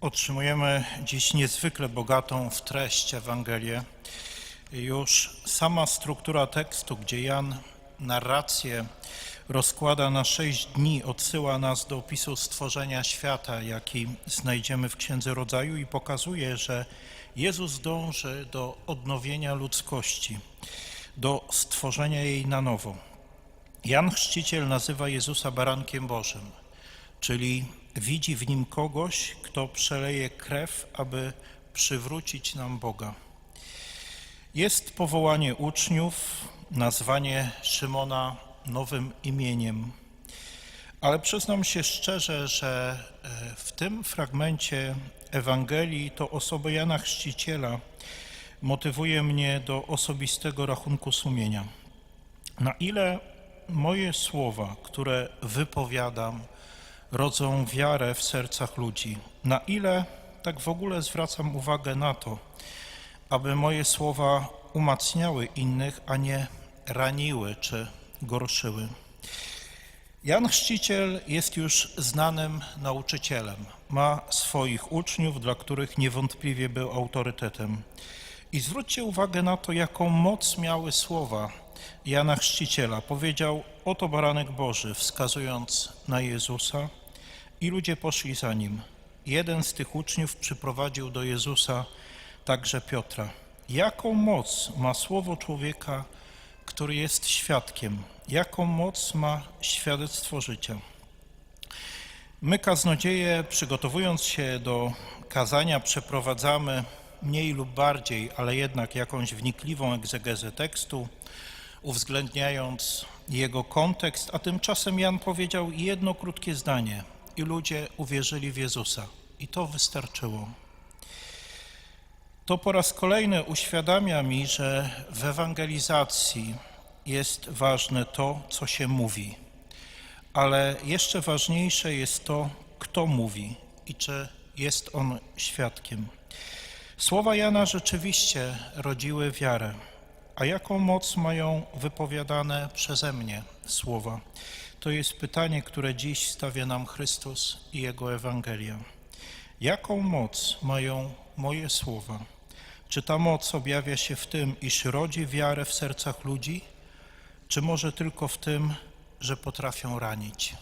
Otrzymujemy dziś niezwykle bogatą w treść Ewangelię. Już sama struktura tekstu, gdzie Jan narrację rozkłada na sześć dni, odsyła nas do opisu stworzenia świata, jaki znajdziemy w Księdze Rodzaju i pokazuje, że Jezus dąży do odnowienia ludzkości, do stworzenia jej na nowo. Jan Chrzciciel nazywa Jezusa barankiem Bożym, czyli widzi w nim kogoś, kto przeleje krew, aby przywrócić nam Boga. Jest powołanie uczniów, nazwanie Szymona nowym imieniem, ale przyznam się szczerze, że e, w tym fragmencie Ewangelii to osoba Jana Chrzciciela motywuje mnie do osobistego rachunku sumienia. Na ile moje słowa, które wypowiadam, rodzą wiarę w sercach ludzi, na ile tak w ogóle zwracam uwagę na to, aby moje słowa umacniały innych, a nie raniły czy gorszyły. Jan Chrzciciel jest już znanym nauczycielem. Ma swoich uczniów, dla których niewątpliwie był autorytetem. I zwróćcie uwagę na to, jaką moc miały słowa Jana Chrzciciela. Powiedział: Oto baranek Boży, wskazując na Jezusa, i ludzie poszli za nim. Jeden z tych uczniów przyprowadził do Jezusa także Piotra. Jaką moc ma słowo człowieka, który jest świadkiem? Jaką moc ma świadectwo życia? My, kaznodzieje, przygotowując się do kazania, przeprowadzamy mniej lub bardziej, ale jednak jakąś wnikliwą egzegezę tekstu, uwzględniając jego kontekst, a tymczasem Jan powiedział jedno krótkie zdanie i ludzie uwierzyli w Jezusa. I to wystarczyło. To po raz kolejny uświadamia mi, że w ewangelizacji jest ważne to, co się mówi, ale jeszcze ważniejsze jest to, kto mówi i czy jest on świadkiem. Słowa Jana rzeczywiście rodziły wiarę, a jaką moc mają wypowiadane przeze mnie słowa? To jest pytanie, które dziś stawia nam Chrystus i Jego Ewangelia. Jaką moc mają moje słowa? Czy ta moc objawia się w tym, iż rodzi wiarę w sercach ludzi, czy może tylko w tym, że potrafią ranić?